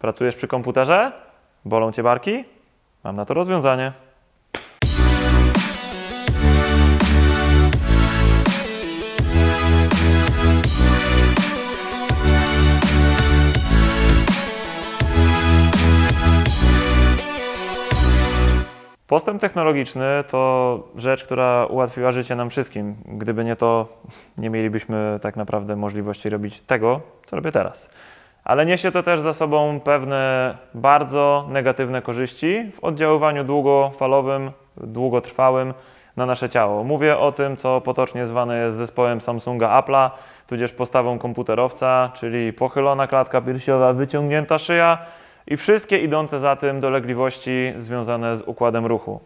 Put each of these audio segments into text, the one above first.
Pracujesz przy komputerze? Bolą cię barki? Mam na to rozwiązanie. Postęp technologiczny to rzecz, która ułatwiła życie nam wszystkim. Gdyby nie to, nie mielibyśmy tak naprawdę możliwości robić tego, co robię teraz. Ale niesie to też za sobą pewne bardzo negatywne korzyści w oddziaływaniu długofalowym, długotrwałym na nasze ciało. Mówię o tym, co potocznie zwane jest zespołem Samsunga Apple'a, tudzież postawą komputerowca, czyli pochylona klatka piersiowa, wyciągnięta szyja i wszystkie idące za tym dolegliwości związane z układem ruchu.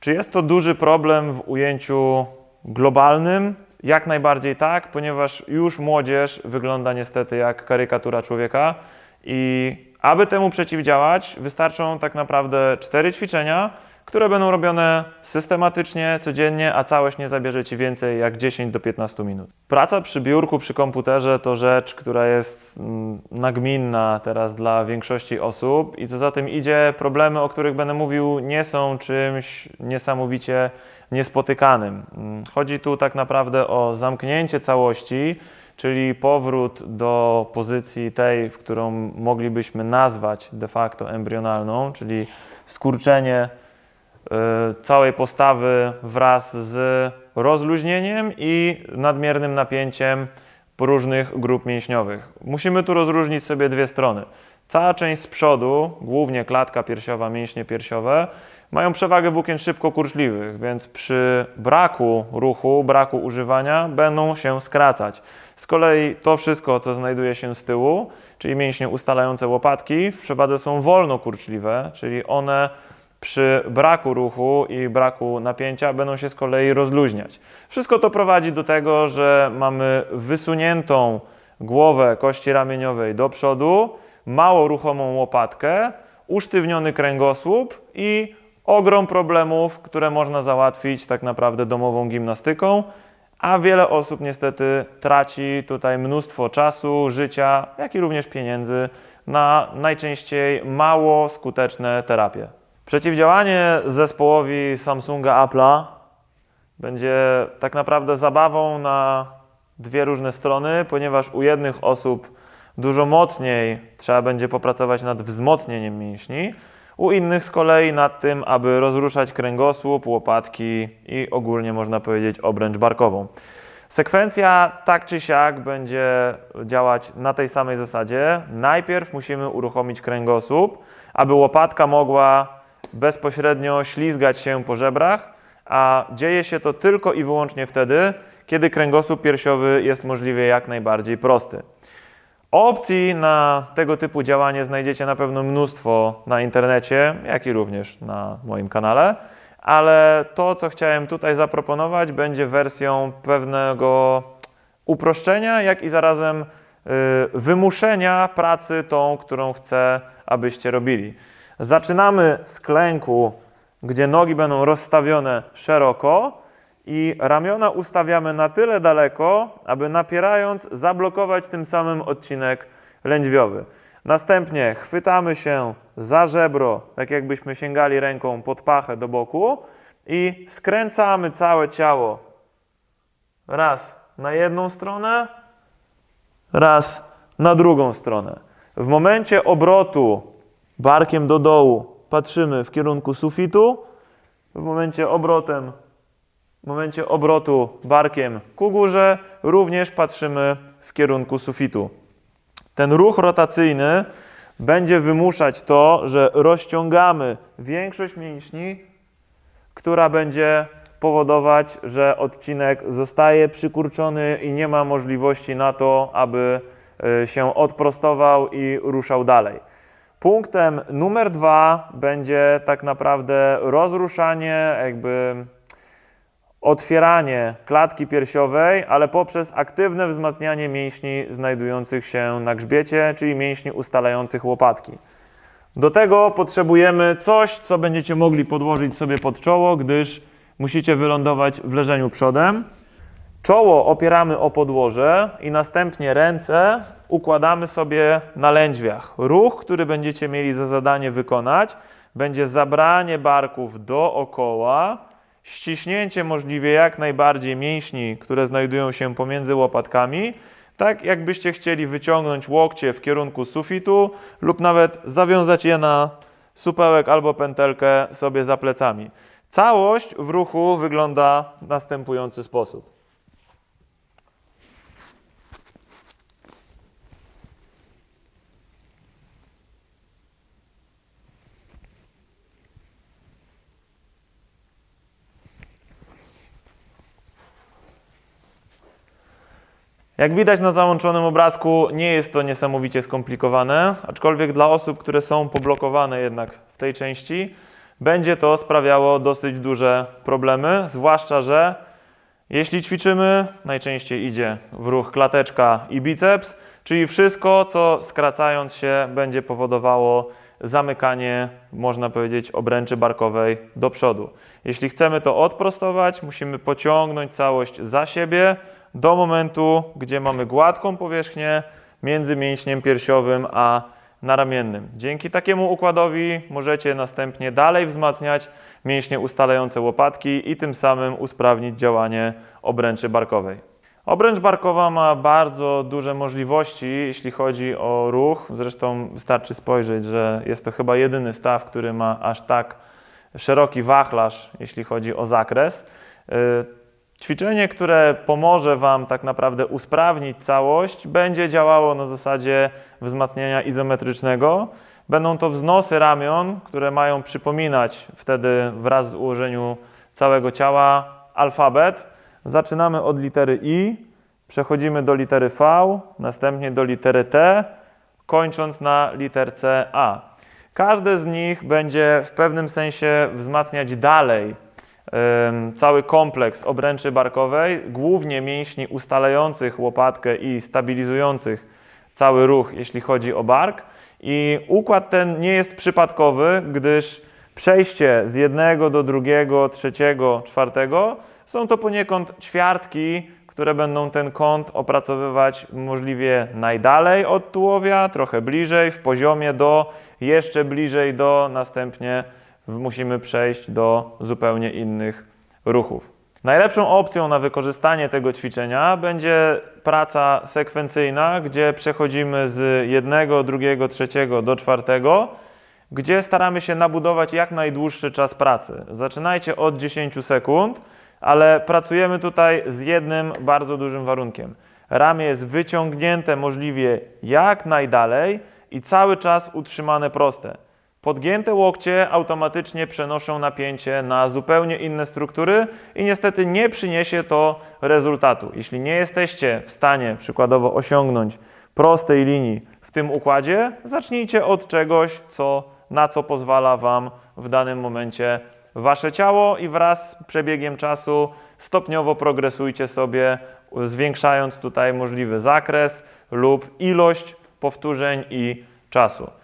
Czy jest to duży problem w ujęciu globalnym? Jak najbardziej tak, ponieważ już młodzież wygląda niestety jak karykatura człowieka i aby temu przeciwdziałać, wystarczą tak naprawdę cztery ćwiczenia, które będą robione systematycznie, codziennie, a całość nie zabierze Ci więcej jak 10 do 15 minut. Praca przy biurku, przy komputerze to rzecz, która jest mm, nagminna teraz dla większości osób i co za tym idzie, problemy, o których będę mówił, nie są czymś niesamowicie niespotykanym. Chodzi tu tak naprawdę o zamknięcie całości, czyli powrót do pozycji tej, w którą moglibyśmy nazwać de facto embrionalną, czyli skurczenie y, całej postawy wraz z rozluźnieniem i nadmiernym napięciem różnych grup mięśniowych. Musimy tu rozróżnić sobie dwie strony. Cała część z przodu, głównie klatka piersiowa, mięśnie piersiowe, mają przewagę włókien szybko kurczliwych, więc przy braku ruchu, braku używania będą się skracać. Z kolei to wszystko, co znajduje się z tyłu, czyli mięśnie ustalające łopatki, w przewadze są wolno kurczliwe, czyli one przy braku ruchu i braku napięcia będą się z kolei rozluźniać. Wszystko to prowadzi do tego, że mamy wysuniętą głowę kości ramieniowej do przodu, mało ruchomą łopatkę, usztywniony kręgosłup i ogrom problemów, które można załatwić tak naprawdę domową gimnastyką, a wiele osób niestety traci tutaj mnóstwo czasu, życia, jak i również pieniędzy na najczęściej mało skuteczne terapie. Przeciwdziałanie zespołowi Samsunga Apple'a będzie tak naprawdę zabawą na dwie różne strony, ponieważ u jednych osób dużo mocniej trzeba będzie popracować nad wzmocnieniem mięśni, u innych z kolei nad tym, aby rozruszać kręgosłup, łopatki i ogólnie można powiedzieć obręcz barkową. Sekwencja tak czy siak będzie działać na tej samej zasadzie. Najpierw musimy uruchomić kręgosłup, aby łopatka mogła bezpośrednio ślizgać się po żebrach, a dzieje się to tylko i wyłącznie wtedy, kiedy kręgosłup piersiowy jest możliwie jak najbardziej prosty. Opcji na tego typu działanie znajdziecie na pewno mnóstwo na internecie, jak i również na moim kanale, ale to, co chciałem tutaj zaproponować, będzie wersją pewnego uproszczenia, jak i zarazem y, wymuszenia pracy tą, którą chcę, abyście robili. Zaczynamy z klęku, gdzie nogi będą rozstawione szeroko i ramiona ustawiamy na tyle daleko, aby napierając zablokować tym samym odcinek lędźwiowy. Następnie chwytamy się za żebro, tak jakbyśmy sięgali ręką pod pachę do boku i skręcamy całe ciało. Raz na jedną stronę, raz na drugą stronę. W momencie obrotu barkiem do dołu patrzymy w kierunku sufitu, w momencie obrotem w momencie obrotu barkiem ku górze również patrzymy w kierunku sufitu. Ten ruch rotacyjny będzie wymuszać to, że rozciągamy większość mięśni, która będzie powodować, że odcinek zostaje przykurczony i nie ma możliwości na to, aby y, się odprostował i ruszał dalej. Punktem numer dwa będzie tak naprawdę rozruszanie, jakby otwieranie klatki piersiowej, ale poprzez aktywne wzmacnianie mięśni znajdujących się na grzbiecie, czyli mięśni ustalających łopatki. Do tego potrzebujemy coś, co będziecie mogli podłożyć sobie pod czoło, gdyż musicie wylądować w leżeniu przodem. Czoło opieramy o podłoże i następnie ręce układamy sobie na lędźwiach. Ruch, który będziecie mieli za zadanie wykonać, będzie zabranie barków dookoła, ściśnięcie możliwie jak najbardziej mięśni, które znajdują się pomiędzy łopatkami, tak jakbyście chcieli wyciągnąć łokcie w kierunku sufitu lub nawet zawiązać je na supełek albo pętelkę sobie za plecami. Całość w ruchu wygląda w następujący sposób. Jak widać na załączonym obrazku, nie jest to niesamowicie skomplikowane, aczkolwiek dla osób, które są poblokowane jednak w tej części, będzie to sprawiało dosyć duże problemy, zwłaszcza, że jeśli ćwiczymy, najczęściej idzie w ruch klateczka i biceps, czyli wszystko, co skracając się będzie powodowało zamykanie, można powiedzieć, obręczy barkowej do przodu. Jeśli chcemy to odprostować, musimy pociągnąć całość za siebie do momentu, gdzie mamy gładką powierzchnię między mięśniem piersiowym a naramiennym. Dzięki takiemu układowi możecie następnie dalej wzmacniać mięśnie ustalające łopatki i tym samym usprawnić działanie obręczy barkowej. Obręcz barkowa ma bardzo duże możliwości, jeśli chodzi o ruch. Zresztą wystarczy spojrzeć, że jest to chyba jedyny staw, który ma aż tak szeroki wachlarz, jeśli chodzi o zakres. Ćwiczenie, które pomoże Wam tak naprawdę usprawnić całość, będzie działało na zasadzie wzmacniania izometrycznego. Będą to wznosy ramion, które mają przypominać wtedy wraz z ułożeniu całego ciała alfabet. Zaczynamy od litery I, przechodzimy do litery V, następnie do litery T, kończąc na literce A. Każde z nich będzie w pewnym sensie wzmacniać dalej cały kompleks obręczy barkowej, głównie mięśni ustalających łopatkę i stabilizujących cały ruch, jeśli chodzi o bark. I układ ten nie jest przypadkowy, gdyż przejście z jednego do drugiego, trzeciego, czwartego są to poniekąd ćwiartki, które będą ten kąt opracowywać możliwie najdalej od tułowia, trochę bliżej, w poziomie do, jeszcze bliżej do, następnie musimy przejść do zupełnie innych ruchów. Najlepszą opcją na wykorzystanie tego ćwiczenia będzie praca sekwencyjna, gdzie przechodzimy z jednego, drugiego, trzeciego do czwartego, gdzie staramy się nabudować jak najdłuższy czas pracy. Zaczynajcie od 10 sekund, ale pracujemy tutaj z jednym bardzo dużym warunkiem. Ramię jest wyciągnięte możliwie jak najdalej i cały czas utrzymane proste. Podgięte łokcie automatycznie przenoszą napięcie na zupełnie inne struktury i niestety nie przyniesie to rezultatu. Jeśli nie jesteście w stanie przykładowo osiągnąć prostej linii w tym układzie, zacznijcie od czegoś, co, na co pozwala Wam w danym momencie Wasze ciało i wraz z przebiegiem czasu stopniowo progresujcie sobie, zwiększając tutaj możliwy zakres lub ilość powtórzeń i czasu.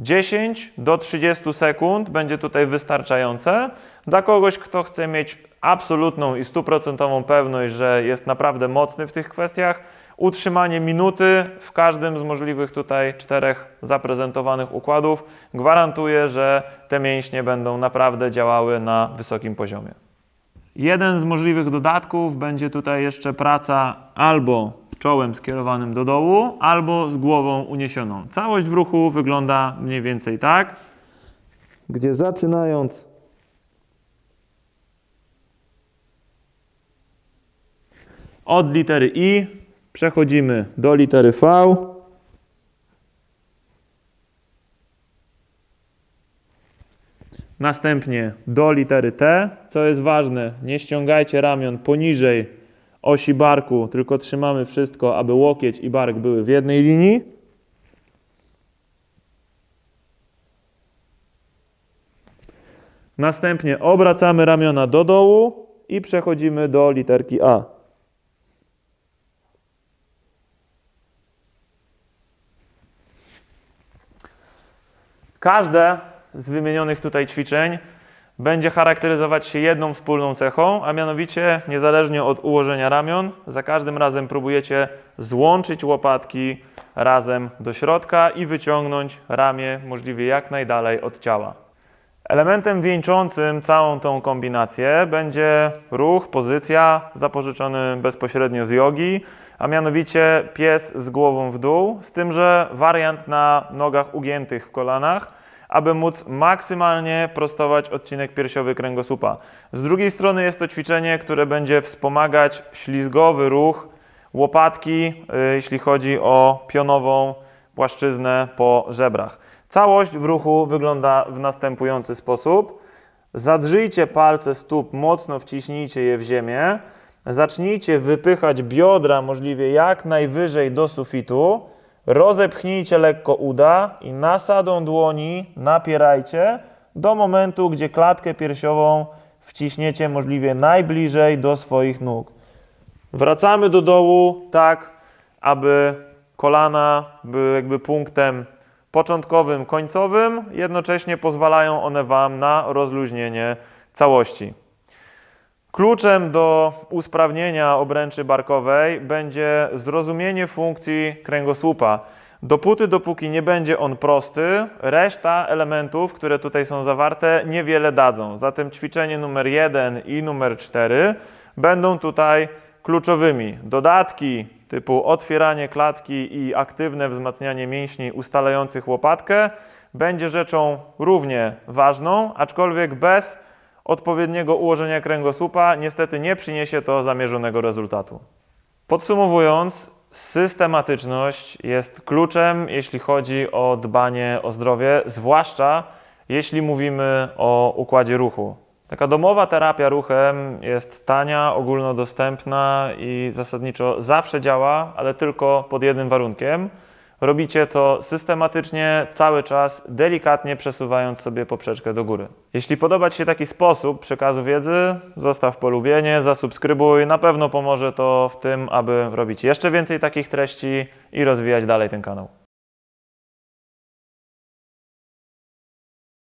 10 do 30 sekund będzie tutaj wystarczające dla kogoś, kto chce mieć absolutną i stuprocentową pewność, że jest naprawdę mocny w tych kwestiach. Utrzymanie minuty w każdym z możliwych tutaj czterech zaprezentowanych układów gwarantuje, że te mięśnie będą naprawdę działały na wysokim poziomie. Jeden z możliwych dodatków będzie tutaj jeszcze praca albo czołem skierowanym do dołu albo z głową uniesioną. Całość w ruchu wygląda mniej więcej tak, gdzie zaczynając od litery I przechodzimy do litery V. Następnie do litery T. Co jest ważne, nie ściągajcie ramion poniżej osi barku, tylko trzymamy wszystko, aby łokieć i bark były w jednej linii. Następnie obracamy ramiona do dołu i przechodzimy do literki A. Każde z wymienionych tutaj ćwiczeń będzie charakteryzować się jedną wspólną cechą, a mianowicie niezależnie od ułożenia ramion, za każdym razem próbujecie złączyć łopatki razem do środka i wyciągnąć ramię możliwie jak najdalej od ciała. Elementem wieńczącym całą tą kombinację będzie ruch, pozycja zapożyczony bezpośrednio z jogi, a mianowicie pies z głową w dół, z tym, że wariant na nogach ugiętych w kolanach, aby móc maksymalnie prostować odcinek piersiowy kręgosłupa. Z drugiej strony jest to ćwiczenie, które będzie wspomagać ślizgowy ruch łopatki, y, jeśli chodzi o pionową płaszczyznę po żebrach. Całość w ruchu wygląda w następujący sposób. Zadrzyjcie palce stóp, mocno wciśnijcie je w ziemię. Zacznijcie wypychać biodra możliwie jak najwyżej do sufitu. Rozepchnijcie lekko uda i nasadą dłoni napierajcie do momentu, gdzie klatkę piersiową wciśniecie możliwie najbliżej do swoich nóg. Wracamy do dołu tak, aby kolana były jakby punktem początkowym, końcowym, jednocześnie pozwalają one Wam na rozluźnienie całości. Kluczem do usprawnienia obręczy barkowej będzie zrozumienie funkcji kręgosłupa. Dopóty, dopóki nie będzie on prosty, reszta elementów, które tutaj są zawarte, niewiele dadzą. Zatem ćwiczenie numer 1 i numer 4 będą tutaj kluczowymi. Dodatki typu otwieranie klatki i aktywne wzmacnianie mięśni ustalających łopatkę będzie rzeczą równie ważną, aczkolwiek bez odpowiedniego ułożenia kręgosłupa niestety nie przyniesie to zamierzonego rezultatu. Podsumowując, systematyczność jest kluczem, jeśli chodzi o dbanie o zdrowie, zwłaszcza jeśli mówimy o układzie ruchu. Taka domowa terapia ruchem jest tania, ogólnodostępna i zasadniczo zawsze działa, ale tylko pod jednym warunkiem. Robicie to systematycznie, cały czas, delikatnie przesuwając sobie poprzeczkę do góry. Jeśli podoba Ci się taki sposób przekazu wiedzy, zostaw polubienie, zasubskrybuj. Na pewno pomoże to w tym, aby robić jeszcze więcej takich treści i rozwijać dalej ten kanał.